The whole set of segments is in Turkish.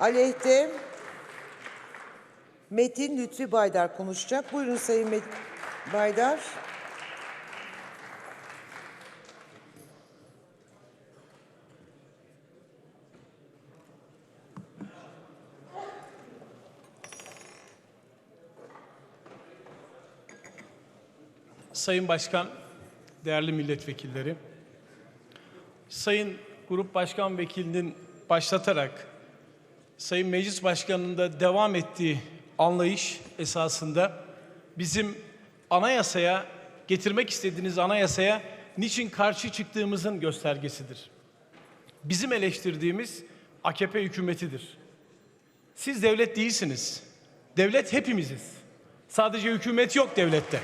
Aleyhte Metin Lütfi Baydar konuşacak. Buyurun Sayın Met Baydar. Sayın Başkan, değerli milletvekilleri, Sayın Grup Başkan Vekilinin başlatarak Sayın Meclis Başkanı'nın da devam ettiği anlayış esasında bizim anayasaya getirmek istediğiniz anayasaya niçin karşı çıktığımızın göstergesidir. Bizim eleştirdiğimiz AKP hükümetidir. Siz devlet değilsiniz. Devlet hepimiziz. Sadece hükümet yok devlette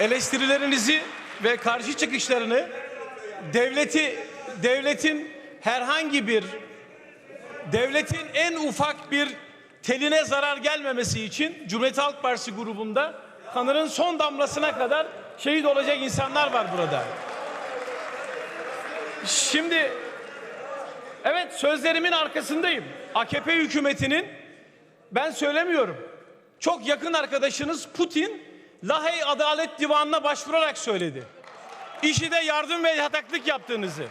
eleştirilerinizi ve karşı çıkışlarını devleti devletin herhangi bir devletin en ufak bir teline zarar gelmemesi için Cumhuriyet Halk Partisi grubunda kanının son damlasına kadar şehit olacak insanlar var burada. Şimdi evet sözlerimin arkasındayım. AKP hükümetinin ben söylemiyorum. Çok yakın arkadaşınız Putin Lahey Adalet Divanı'na başvurarak söyledi. İşi de yardım ve yataklık yaptığınızı.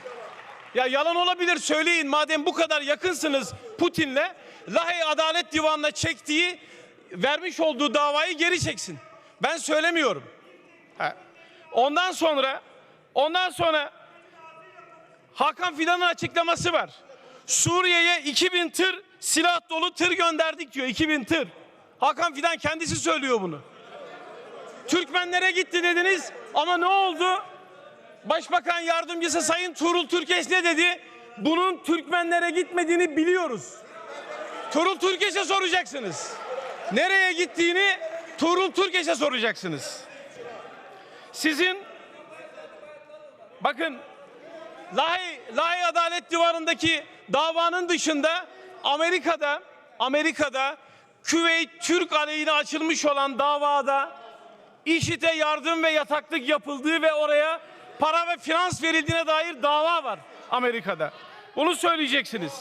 Ya yalan olabilir söyleyin madem bu kadar yakınsınız Putin'le Lahey Adalet Divanı'na çektiği vermiş olduğu davayı geri çeksin. Ben söylemiyorum. Ondan sonra ondan sonra Hakan Fidan'ın açıklaması var. Suriye'ye 2000 tır silah dolu tır gönderdik diyor. 2000 tır. Hakan Fidan kendisi söylüyor bunu. Türkmenlere gitti dediniz ama ne oldu? Başbakan yardımcısı Sayın Tuğrul Türkeş ne dedi? Bunun Türkmenlere gitmediğini biliyoruz. Tuğrul Türkeş'e soracaksınız. Nereye gittiğini Tuğrul Türkeş'e soracaksınız. Sizin bakın Lahey, Lahey Adalet Divanı'ndaki davanın dışında Amerika'da Amerika'da Küveyt Türk aleyhine açılmış olan davada İŞİD'e yardım ve yataklık yapıldığı ve oraya para ve finans verildiğine dair dava var Amerika'da. Bunu söyleyeceksiniz.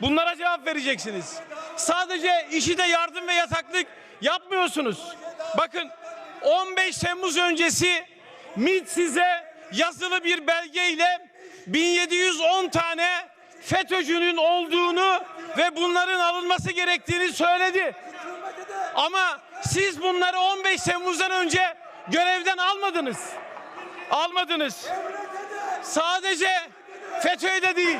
Bunlara cevap vereceksiniz. Sadece İŞİD'e yardım ve yataklık yapmıyorsunuz. Bakın 15 Temmuz öncesi MİT size yazılı bir belgeyle 1710 tane FETÖ'cünün olduğunu ve bunların alınması gerektiğini söyledi. Ama siz bunları 15 Temmuz'dan önce görevden almadınız. Almadınız. Sadece FETÖ'ye de değil,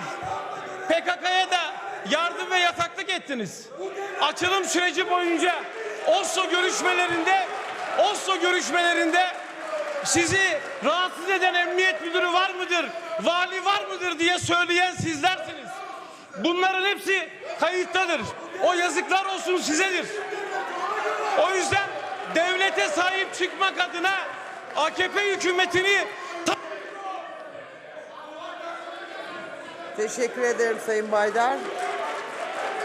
PKK'ya da yardım ve yataklık ettiniz. Açılım süreci boyunca Oslo görüşmelerinde Oslo görüşmelerinde sizi rahatsız eden emniyet müdürü var mıdır, vali var mıdır diye söyleyen sizlersiniz. Bunların hepsi kayıttadır. O yazıklar olsun sizedir. O yüzden devlete sahip çıkmak adına AKP hükümetini Teşekkür ederim Sayın Baydar.